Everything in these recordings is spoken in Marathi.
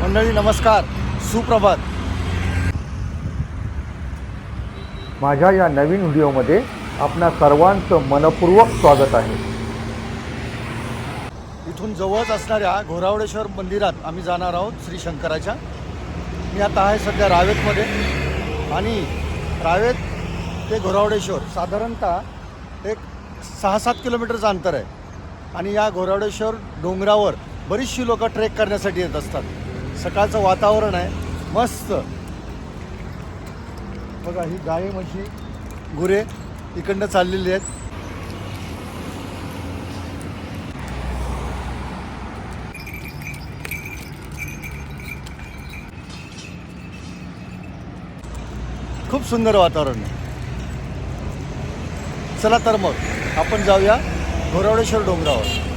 मंडळी नमस्कार. सुप्रभात. माझ्या या नवीन व्हिडिओमध्ये आपणा सर्वांचं मनपूर्वक स्वागत आहे. इथून जवळच असणाऱ्या घोरावडेश्वर मंदिरात आम्ही जाणार आहोत श्री शंकराच्या. मी आता आहे सध्या रावेतमध्ये आणि रावेत ते घोरावडेश्वर साधारणतः एक सहा सात किलोमीटरचं अंतर आहे. आणि या घोरावडेश्वर डोंगरावर बरीचशी लोकं ट्रेक करण्यासाठी येत असतात. सकाळचं वातावरण आहे. मस्त. बघा ही गाय म्हशी गुरे इकडनं चाललेली आहेत. खूप सुंदर वातावरण आहे. चला तर मग आपण जाऊया घोरावडेश्वर डोंगरावर.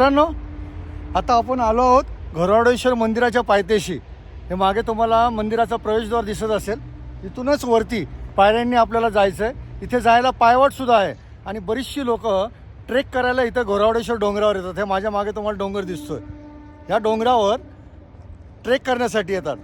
मित्रांनो आता आपण आलो आहोत घोराडेश्वर मंदिराच्या पायथ्याशी. हे मागे तुम्हाला मंदिराचा प्रवेशद्वार दिसत असेल. इथूनच वरती पायऱ्यांनी आपल्याला जायचं आहे इथे जायला पायवाटसुद्धा आहे. आणि बरीचशी लोक ट्रेक करायला इथं घोरावडेश्वर डोंगरावर येतात. हे माझ्या मागे तुम्हाला डोंगर दिसतो आहे ह्या डोंगरावर ट्रेक करण्यासाठी येतात.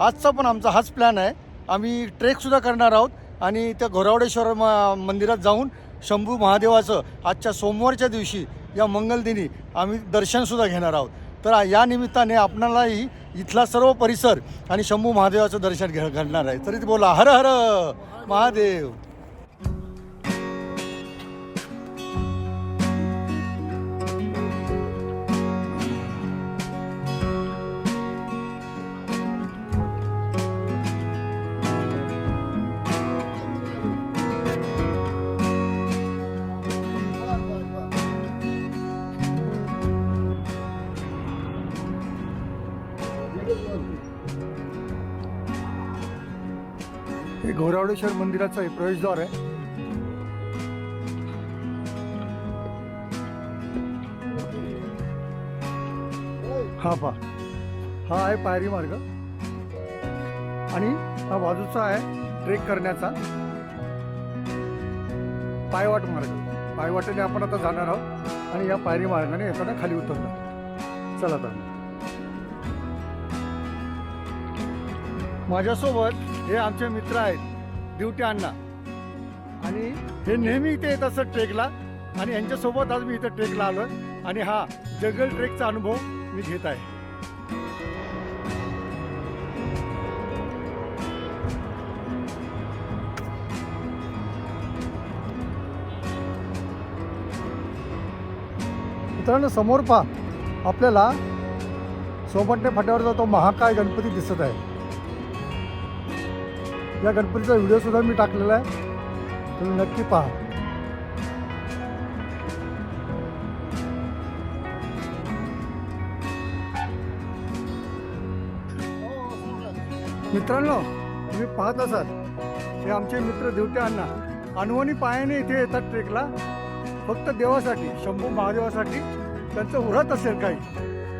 आजचा पण आमचा हाच प्लॅन आहे. आम्ही ट्रेकसुद्धा करणार आहोत. आणि त्या घोरावडेश्वर म मंदिरात जाऊन शंभू महादेवाचं आजच्या सोमवारच्या दिवशी या मंगलदिनी आम्ही दर्शनसुद्धा घेणार आहोत. तर या निमित्ताने आपणालाही इथला सर्व परिसर आणि शंभू महादेवाचं दर्शन घे घडणार आहे. तरी ते बोला हर हर महादेव. घोरावडेश्वर मंदिराचं हे प्रवेशद्वार आहे. हा पा हा आहे पायरी मार्ग. आणि हा बाजूचा आहे ट्रेक करण्याचा. पायवाट मार्ग. पायवाटेने आपण आता जाणार आहोत आणि या पायरी मार्गाने येताना खाली उतरणार. चला तर. माझ्यासोबत हे आमचे मित्र आहेत ड्युटी अण्णा. आणि हे नेहमी इथे येत असत ट्रेकला. आणि यांच्यासोबत आज मी इथं ट्रेकला आलो आणि हा जंगल ट्रेकचा अनुभव मी घेत आहे. मित्रांनो समोर पहा आपल्याला सोमटणे फाट्यावरचा तो महाकाय गणपती दिसत आहे. या गणपतीचा व्हिडिओसुद्धा मी टाकलेला आहे. तुम्ही नक्की पहा. मित्रांनो तुम्ही पाहत असाल हे आमचे मित्र देवटे अण्णा. अनवणी पायाने इथे येतात ट्रेकला. फक्त देवासाठी शंभू महादेवासाठी. त्यांचं व्रत असेल काही.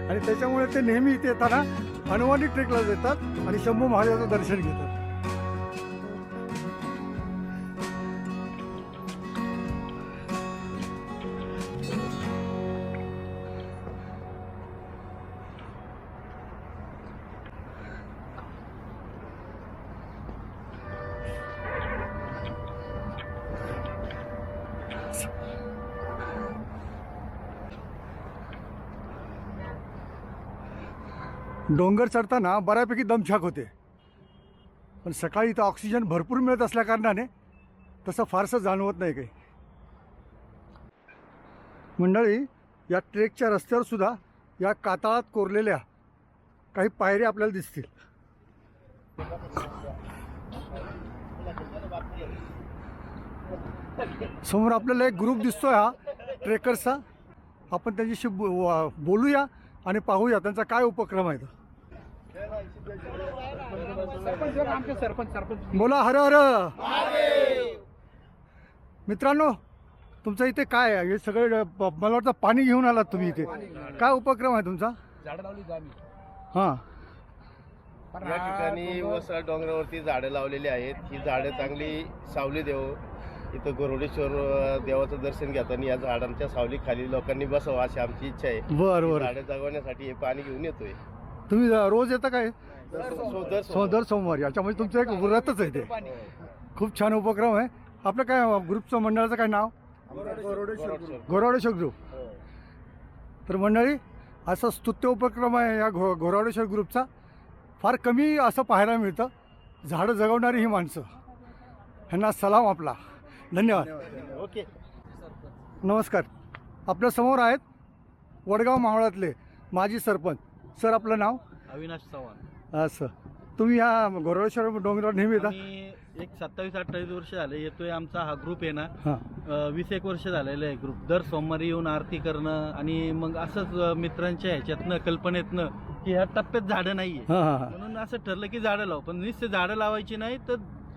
आणि त्याच्यामुळे ते नेहमी इथे येताना हनुमानी ट्रेकला येतात आणि शंभू महादेवाचं दर्शन घेतात. डोंगर चढताना बऱ्यापैकी दमछाक होते. पण सकाळी इथं ऑक्सिजन भरपूर मिळत असल्याकारणाने तसं फारसं जाणवत नाही काही. मंडळी या ट्रेकच्या रस्त्यावर सुद्धा या कातळात कोरलेल्या काही पायऱ्या आपल्याला दिसतील. समोर आपल्याला एक ग्रुप दिसतोय हा ट्रेकर्सचा आपण त्यांच्याशी बो- बोलूया आणि पाहूया त्यांचा काय उपक्रम आहे तो. बोला हर हर. मित्रांनो तुमचं इथे काय आहे? हे सगळे मला वाटतं पाणी घेऊन आलात तुम्ही इथे. काय उपक्रम आहे तुमचा? झाड लावली आम्ही हां. या ठिकाणी वसळ डोंगरावरती झाडं लावलेली आहेत. ही झाडं चांगली सावली देव. इथं गोरवडेश्वर अं, देवाचं दर्शन घेताना या झाडांच्या सावलीखाली लोकांनी बसावं अशी आमची इच्छा आहे. बरं बरं झाडं जगवण्यासाठी हे पाणी घेऊन येतोय. तुम्ही रोज येता काय? सो- दर सोमवारी. याच्यामध्ये तुमचं एक व्रतच आहे ते. खूप छान उपक्रम आहे. आपलं काय ग्रुपचं मंडळाचं काय नाव? घोरावडेश्वर ग्रुप. तर मंडळी असा स्तुत्य उपक्रम आहे या घो घोरावडेश्वर ग्रुपचा. फार कमी असं पाहायला मिळतं. झाडं जगवणारी ही माणसं. ह्यांना सलाम आपला. धन्यवाद. ओके. नमस्कार. आपल्यासमोर आहेत वडगाव मावळातले माजी सरपंच. सर आपलं नाव? अविनाश चव्हाण. असं तुम्ही ह्या घोरावडेश्वर डोंगरावर नेहमी येता? आम्ही एक सत्तावीस अठ्ठावीस वर्ष झाले. येतोय आमचा हा ग्रुप आहे ना. हां. अ, वीस एक वर्ष झालेलं आहे ग्रुप दर सोमवारी येऊन आरती करणं आणि मग असंच अ, मित्रांच्या ह्याच्यातनं कल्पनेतनं की ह्या टप्प्यात झाडं नाहीये. हां हां हां. म्हणून असं ठरलं की झाडं लावू. पण नुसते झाडं लावायची नाही तर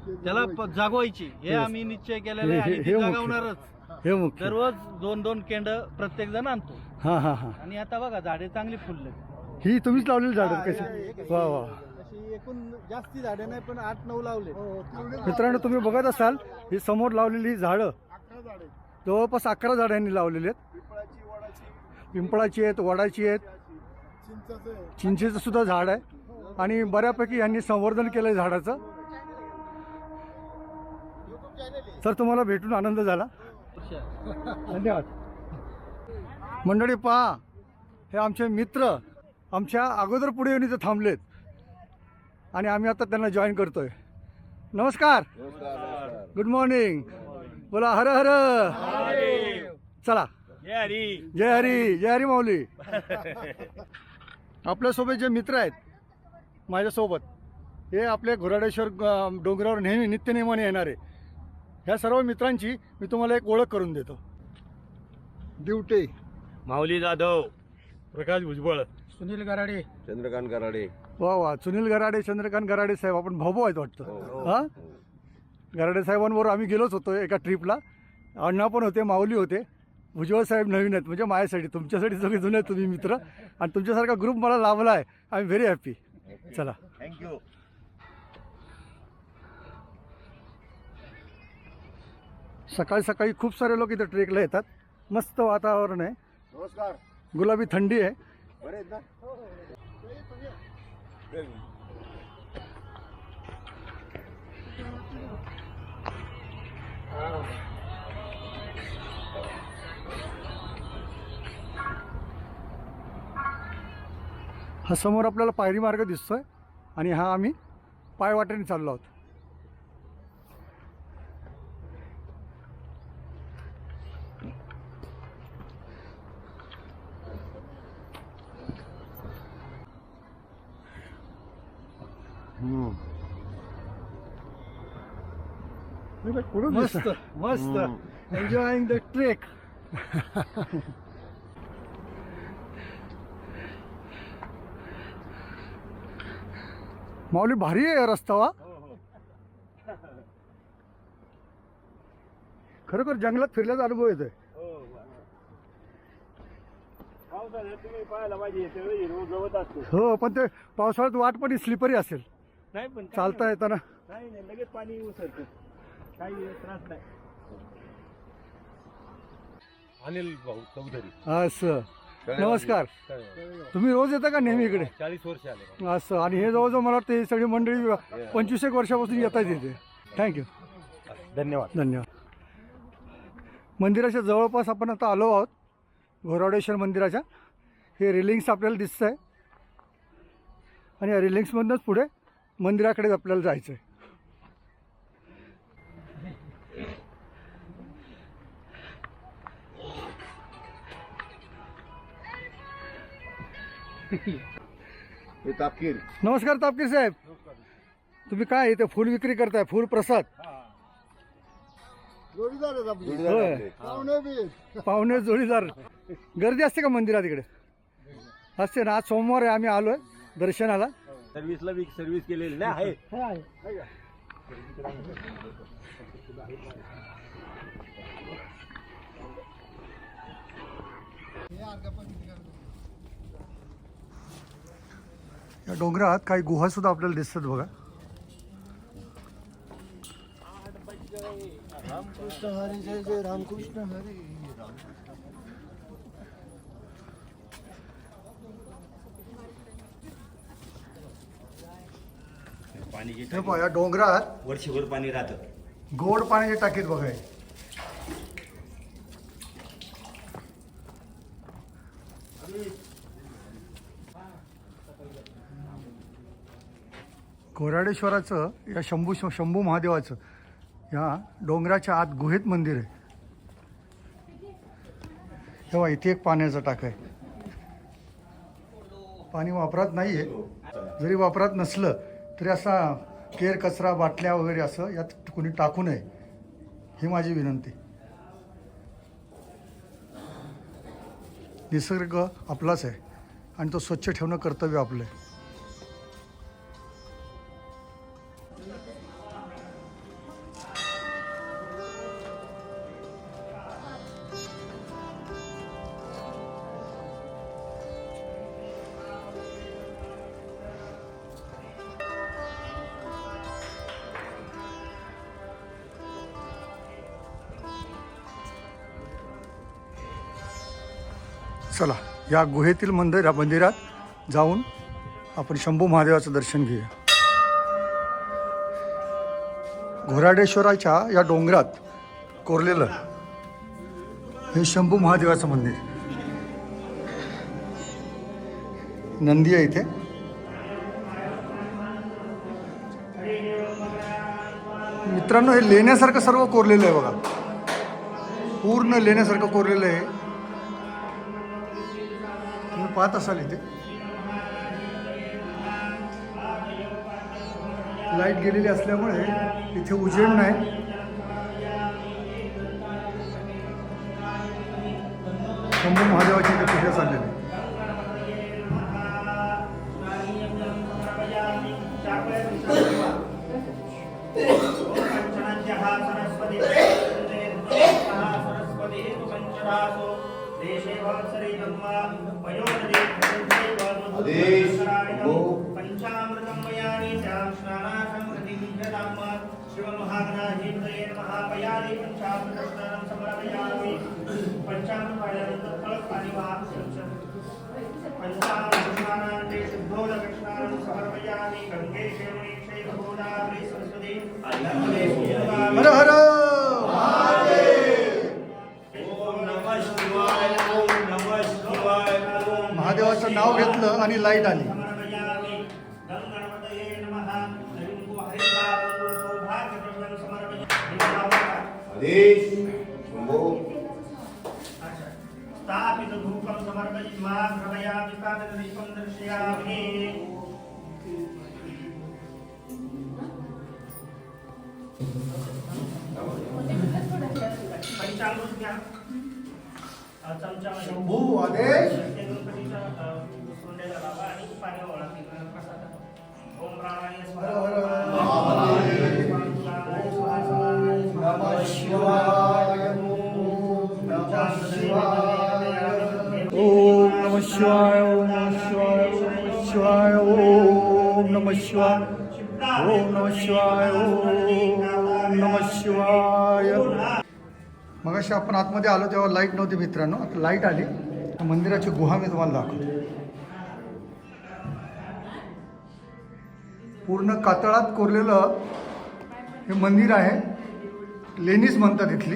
त्याला प- जागवायची. हे Yes. आम्ही निश्चय केलेला आहे हे- आणि हे ती मुख्य. जागवणारच. हे मुख्य. दररोज दोन दोन केंड प्रत्येक जण आणतो. हां हां हां. आणि आता बघा झाडे चांगली फुलले ही तुम्हीच लावलेली झाडं कशी? वा वा. अशी एकूण जास्ती झाडे नाही पण आठ नऊ लावले. मित्रांनो तुम्ही बघत असाल ही समोर लावलेली ही झाडं जवळपास अकरा झाडं यांनी लावलेली आहेत. पिंपळाची आहेत वडाची आहेत. चिंचेचं सुद्धा झाड आहे. आणि बऱ्यापैकी यांनी संवर्धन केलं आहे. झाडाचं सर तुम्हाला भेटून आनंद झाला. धन्यवाद. मंडळी पहा हे आमचे मित्र आमच्या अगोदर पुढे येऊन इथं थांबलेत. आणि आम्ही आता त्यांना जॉईन करतोय. नमस्कार. गुड मॉर्निंग बोला हर हर. चला. जय हरी. जय हरी माऊली. आपल्यासोबत जे मित्र आहेत माझ्यासोबत हे आपल्या घोराडेश्वर डोंगरावर नेहमी नित्यनेमाने येणारे ह्या सर्व मित्रांची मी तुम्हाला एक ओळख करून देतो. दिवटे. माऊली जाधव. प्रकाश भुजबळ. सुनील गराडे. चंद्रकांत गराडे. वा वा. सुनील गराडे चंद्रकांत गराडे साहेब आपण भाऊ आहेत वाटतं. हां गराडे साहेबांबरोबर आम्ही गेलोच होतो एका ट्रिपला अण्णा पण होते माऊली होते. भुजबळ साहेब नवीन आहेत म्हणजे माझ्यासाठी. तुमच्यासाठी सगळे जुने आहेत तुम्ही मित्र. आणि तुमच्यासारखा ग्रुप मला लाभला आहे. आय एम व्हेरी हॅपी चला. थँक्यू सकाळी सकाळी खूप सारे लोक इथं ट्रेकला येतात. मस्त वातावरण आहे. नमस्कार. गुलाबी थंडी आहे. बरे आहेत ना? हा समोर आपल्याला पायरी मार्ग दिसतोय आणि हा आम्ही पायवाटेने चाललो आहोत. मस्त मस्त. एन्जॉईंग द ट्रेक माऊली भारी आहे रस्ता वा खरोखर जंगलात फिरल्याचा अनुभव येतोय. असतो. हो पण ते पावसाळ्यात वाट पण स्लिपरी असेल. नाही पण चालता येताना. नाही नाही लगेच पाणी उसरतं काही त्रास नाही अनिल भाऊ चौधरी. असं. नमस्कार. तुम्ही रोज येता का नेहमी इकडे? चाळीस वर्ष आले. असं. आणि हे जवळजवळ मला वाटतं ही सगळी मंडळी पंचवीस एक वर्षापासून येतात इथे. थँक्यू धन्यवाद. धन्यवाद. मंदिराच्या जवळपास आपण आता आलो आहोत. घोरावडेश्वर मंदिराच्या. हे रेलिंग्स आपल्याला दिसत आहे आणि या रिलिंग्समधनंच पुढे मंदिराकडे आपल्याला जायचं आहे तापकीर. नमस्कार तापकीर साहेब. तुम्ही काय इथे फुल विक्री करताय? फुल प्रसाद? होय. पाहुणे जोडीदार. गर्दी असते का मंदिरात इकडे? असते ना. आज सोमवार आहे आम्ही आलोय दर्शनाला. सर्व्हिसला वीक सर्व्हिस केलेली नाही आहे. या डोंगरात काही गुहा सुद्धा आपल्याला दिसतात बघा. रामकृष्ण हरी जय जय रामकृष्ण हरी. हे पहा, या डोंगरात वर्षभर पाणी राहतं. गोड पाण्याचे टाकीत बघाय कोराडेश्वराचं या शंभू शंभू महादेवाचं या डोंगराच्या आत गुहेत मंदिर आहे. तेव्हा इथे एक पाण्याचा टाक आहे. पाणी वापरात नाही आहे जरी वापरात नसलं तरी असा केर कचरा बाटल्या वगैरे असं यात कोणी टाकू नये. ही माझी विनंती. निसर्ग आपलाच आहे. आणि तो स्वच्छ ठेवणं कर्तव्य आपलं आहे. चला या गुहेतील मंदिर मंदिरात जाऊन आपण शंभू महादेवाचं दर्शन घेऊया. घोराडेश्वराच्या या डोंगरात कोरलेलं हे शंभू महादेवाचं मंदिर. नंदी आहे इथे. मित्रांनो हे लेण्यासारखं सर्व कोरलेलं आहे बघा. पूर्ण लेण्यासारखं कोरलेलं आहे. पाहत असाल इथे. लाइट गेलेली असल्यामुळे इथे उजेड नाही. शंभू महादेवाची इथे पूजा चाललेली हर हर! ओम नमः शिवाय ओम नमः शिवाय ओम महादेवाचं नाव घेतलं आणि लाइट आली. समर्पयामि गं गणपतये नमः हरिं वो ओळा प्रसाद ओम प्राणाय स्वाहा नमः शिवाय ओम नमः शिवाय ओम नमः शिवाय ओम नमः शिवाय ओम नमः शिवाय ओम नमः शिवाय मग अशी मगाशी आपण आतमध्ये आलो तेव्हा लाइट नव्हती मित्रांनो. आता लाइट आली. मंदिराची गुहा मी तुम्हाला दाखवतो. पूर्ण कातळात कोरलेलं हे मंदिर आहे. लेणीच म्हणतात इथली.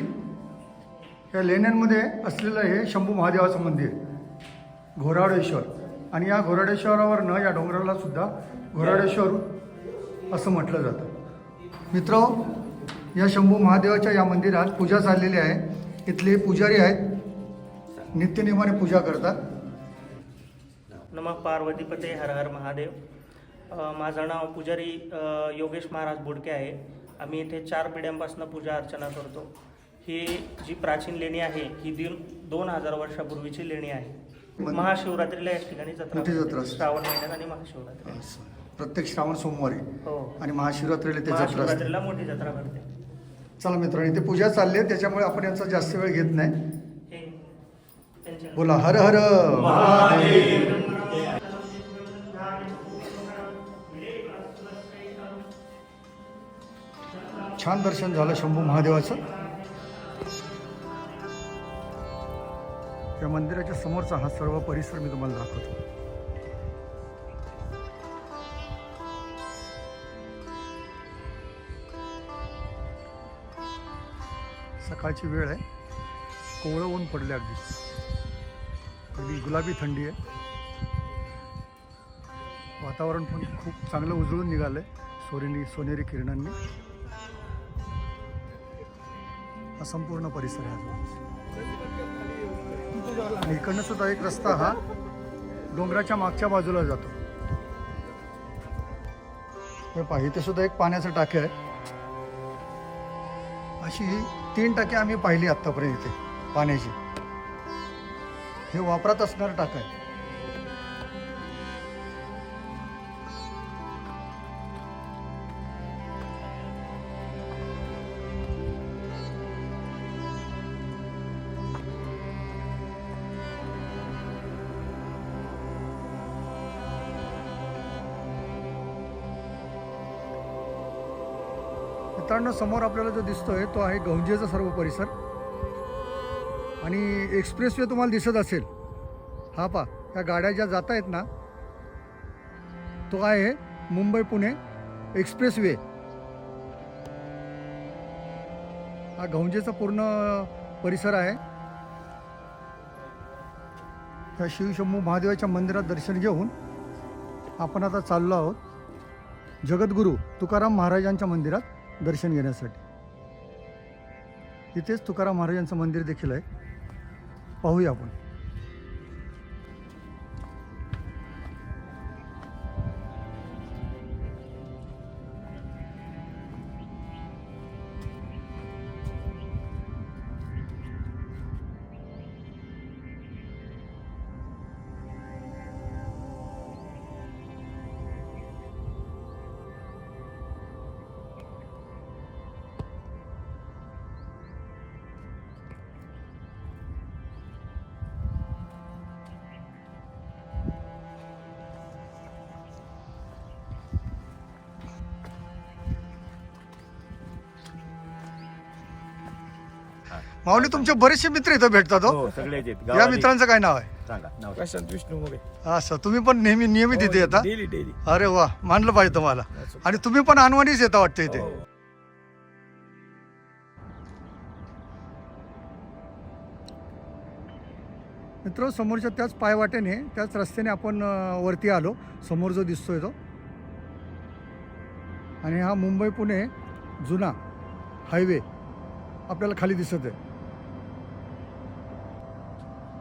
या लेण्यांमध्ये असलेलं हे शंभू महादेवाचं मंदिर. घोराडेश्वर. आणि या घोराडेश्वरावरनं या डोंगराला सुद्धा घोराडेश्वर असं म्हटलं जातं. मित्र या शंभू महादेवाच्या या मंदिरात पूजा चाललेली आहे. इथले पुजारी आहेत. नित्यनियमाने पूजा करतात. नमः पार्वतीपते हर हर महादेव. माझं नाव पुजारी योगेश महाराज बोडके आहे. आम्ही इथे चार पिढ्यांपासून पूजा अर्चना करतो. ही जी प्राचीन लेणी आहे ही दिन दोन हजार वर्षापूर्वीची लेणी आहे. महाशिवरात्रीला याच ठिकाणी जत्रा. श्रावण महिन्यात आणि महाशिवरात्री. प्रत्येक श्रावण सोमवारी हो. आणि महाशिवरात्रीला ते जत्रा मोठी जत्रा भरते. चला मित्रांनो इथे पूजा चालली आहे. त्याच्यामुळे आपण यांचा जास्त वेळ घेत नाही. बोला हर हर. छान दर्शन झालं शंभू महादेवाचं. या मंदिराच्या समोरचा हा सर्व परिसर मी तुम्हाला दाखवतो. सकाळची वेळ आहे. कोवळं ऊन पडले अगदी. अगदी गुलाबी थंडी आहे. वातावरण पण खूप चांगलं उजळून निघालंय. सोनेरी सोनेरी किरणांनी. हा संपूर्ण परिसर आहे आणि इकडनं सुद्धा एक रस्ता हा डोंगराच्या मागच्या बाजूला जातो. हे पाहिजे सुद्धा एक पाण्याचं टाके आहे. अशी ही तीन टाके आम्ही पाहिली आत्तापर्यंत इथे पाण्याची. हे वापरात असणारं टाकं आहे. मित्रांनो समोर आपल्याला जो दिसतोय तो आहे गौंजेचा सर्व परिसर. आणि एक्सप्रेसवे तुम्हाला दिसत असेल हा पा या गाड्या ज्या जात आहेत ना तो आहे मुंबई पुणे एक्सप्रेसवे हा गौंजेचा पूर्ण परिसर आहे. त्या शिवशंभू महादेवाच्या मंदिरात दर्शन घेऊन आपण आता चाललो आहोत. जगद्गुरू तुकाराम महाराजांच्या मंदिरात. दर्शन घेण्यासाठी. इथेच तुकाराम महाराजांचं मंदिर देखील आहे. पाहूया आपण. माऊली तुमचे बरेचसे मित्र इथं भेटतात हो. हो सगळेच आहेत. या गावाले. मित्रांचं काय नाव आहे? सांगा नाव प्रशांत विष्णू मोरे असं तुम्ही पण नेहमी नियमित इथे येता? डेली डेली अरे वा मानलं पाहिजे तुम्हाला. आणि तुम्ही पण अनवाणीच येता वाटतं इथे? मित्र समोरच्या त्याच पायवाटेने त्याच रस्त्याने आपण अं, वरती आलो. समोर जो दिसतोय तो. आणि हा मुंबई पुणे जुना हायवे आपल्याला खाली दिसत आहे.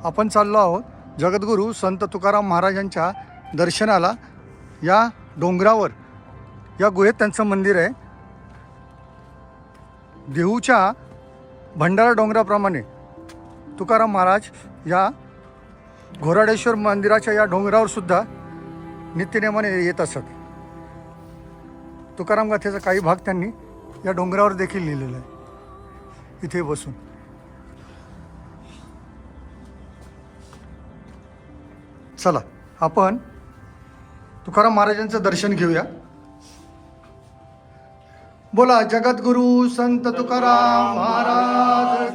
आपण चाललो आहोत जगद्गुरू संत तुकाराम महाराजांच्या दर्शनाला. या डोंगरावर या गुहेत त्यांचं मंदिर आहे. देहूच्या भंडारा डोंगराप्रमाणे तुकाराम महाराज या घोराडेश्वर मंदिराच्या या डोंगरावर सुद्धा नित्यनेमाने येत असत. तुकाराम गाथेचा काही भाग त्यांनी या डोंगरावर देखील लिहिलेला आहे. इथे बसून. चला आपण तुकाराम महाराजांचं दर्शन घेऊया. बोला जगद्गुरु संत तुकाराम महाराज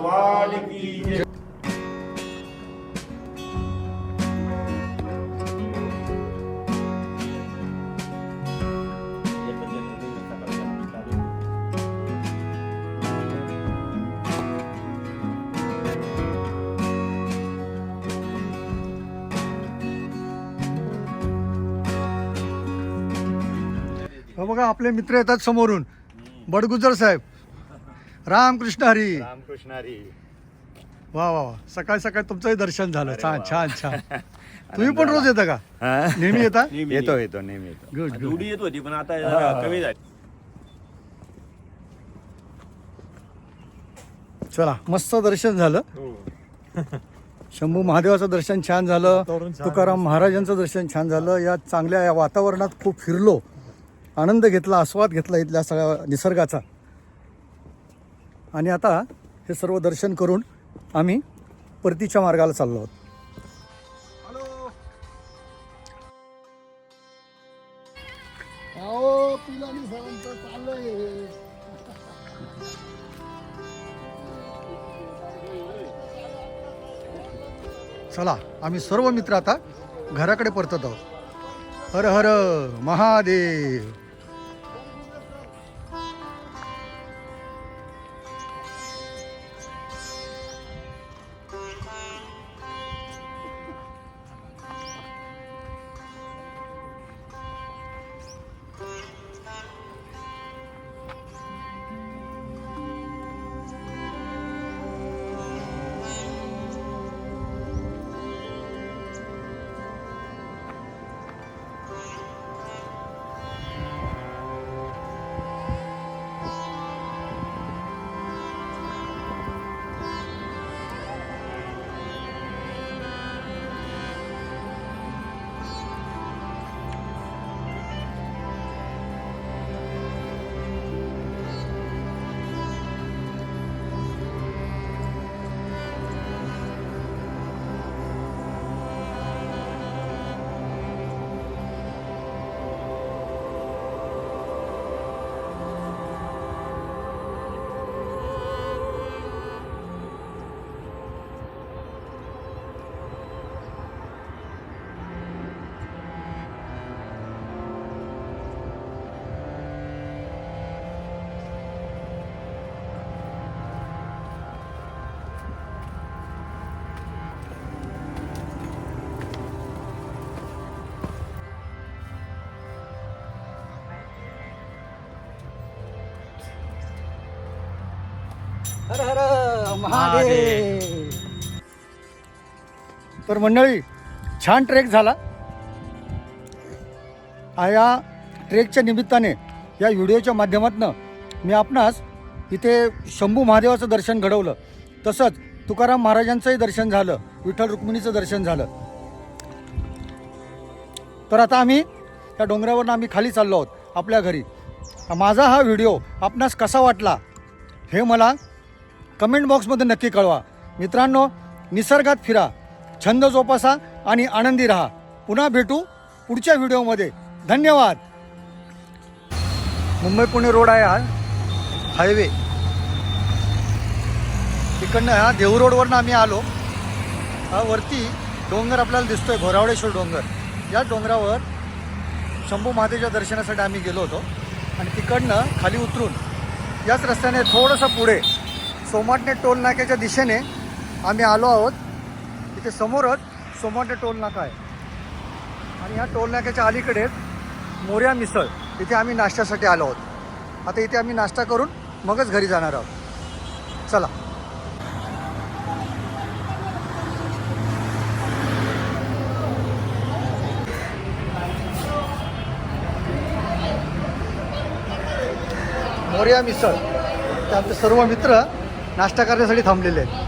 भगवान की जय। हो बघा आपले मित्र येतात समोरून. बडगुजर साहेब. रामकृष्ण हरी. रामकृष्ण हरी. वा वा वा. सकाळ सकाळ तुमचंही दर्शन झालं. छान छान छान. तुम्ही पण रोज येता का? नेहमी येता? येतो येतो नेहमी येतो. गुड गुड येत होती पण आता जरा कमी झाली. चला मस्त दर्शन झालं. शंभू महादेवाचं दर्शन छान झालं. तुकाराम महाराजांचं दर्शन छान झालं. या चांगल्या या वातावरणात खूप फिरलो. आनंद घेतला आस्वाद घेतला इथल्या सगळ्या निसर्गाचा. आणि आता हे सर्व दर्शन करून आम्ही परतीच्या मार्गाला चाललो आहोत. चला आम्ही सर्व मित्र आता घराकडे परतत आहोत. हर हर महादेव. हर हर महादेव. तर मंडळी छान ट्रेक झाला. या ट्रेकच्या निमित्ताने या व्हिडिओच्या माध्यमातून मी आपणास इथे शंभू महादेवाचं दर्शन घडवलं. तसंच तुकाराम महाराजांचंही दर्शन झालं विठ्ठल रुक्मिणीचं दर्शन झालं. तर आता आम्ही त्या डोंगरावरनं आम्ही खाली चाललो आहोत आपल्या घरी. माझा हा व्हिडिओ आपणास कसा वाटला हे मला कमेंट बॉक्समध्ये नक्की कळवा. मित्रांनो निसर्गात फिरा छंद जोपासा आणि आनंदी राहा. पुन्हा भेटू पुढच्या व्हिडिओमध्ये. धन्यवाद. मुंबई पुणे रोड आहे हा. हायवे. तिकडनं हा देहू रोडवरनं आम्ही आलो. हा वरती डोंगर आपल्याला दिसतोय घोरावडेश्वर डोंगर. या डोंगरावर शंभू महादेवच्या दर्शनासाठी आम्ही गेलो होतो. आणि तिकडनं खाली उतरून याच रस्त्याने थोडंसं पुढे सोमाटणे टोल नाक्याच्या दिशेने आम्ही आलो आहोत. इथे समोरच सोमाटणे टोल नाका आहे. आणि ह्या टोल नाक्याच्या अलीकडेच मोर्या मिसळ इथे आम्ही नाश्त्यासाठी आलो आहोत. आता इथे आम्ही नाश्ता करून मगच घरी जाणार आहोत. चला. मोर्या मिसळ ते आमचे सर्व मित्र नाश्ता करण्यासाठी थांबलेले आहेत.